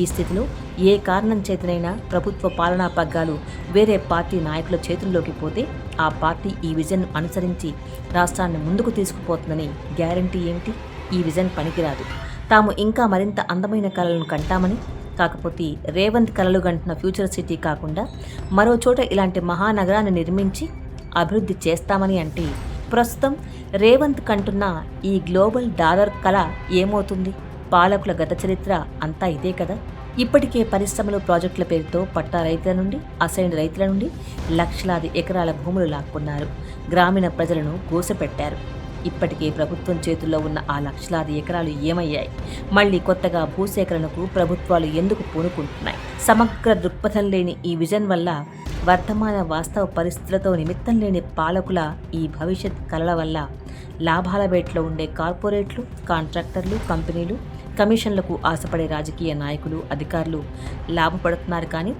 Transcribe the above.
ఈ స్థితిలో ఏ కారణం చేతనైనా ప్రభుత్వ పాలనా పగ్గాలు వేరే పార్టీ నాయకుల చేతుల్లోకి పోతే ఆ పార్టీ ఈ విజన్ అనుసరించి రాష్ట్రాన్ని ముందుకు తీసుకుపోతుందని గ్యారంటీ ఏమిటి? ఈ విజన్ పనికిరాదు. తాము ఇంకా మరింత అందమైన కళలను కంటామని కాకపోతే రేవంత్ కలలు గంటున్న ఫ్యూచర్ సిటీ కాకుండా మరో చోట ఇలాంటి మహానగరాన్ని నిర్మించి అభివృద్ధి చేస్తామని అంటే ప్రస్తుతం రేవంత్ కంటున్న ఈ గ్లోబల్ డాలర్ కళ ఏమవుతుంది? పాలకుల గత చరిత్ర అంతా ఇదే కదా? ఇప్పటికే పరిశ్రమలు ప్రాజెక్టుల పేరుతో పట్టా రైతుల నుండి అసైన్ రైతుల నుండి లక్షలాది ఎకరాల భూములు లాక్కున్నారు. గ్రామీణ ప్రజలను గోసపెట్టారు. ఇప్పటికే ప్రభుత్వం చేతుల్లో ఉన్న ఆ లక్షలాది ఎకరాలు ఏమయ్యాయి? మళ్ళీ కొత్తగా భూసేకరణకు ప్రభుత్వాలు ఎందుకు పూనుకుంటున్నాయి? సమగ్ర దృక్పథం లేని ఈ విజన్ వల్ల వర్తమాన వాస్తవ పరిస్థితులతో నిమిత్తం లేని పాలకుల ఈ భవిష్యత్ కలల వల్ల లాభాల బేట్లో ఉండే కార్పొరేట్లు కాంట్రాక్టర్లు కంపెనీలు కమిషన్లకు ఆశపడే రాజకీయ నాయకులు అధికారులు లాభపడుతున్నారు కానీ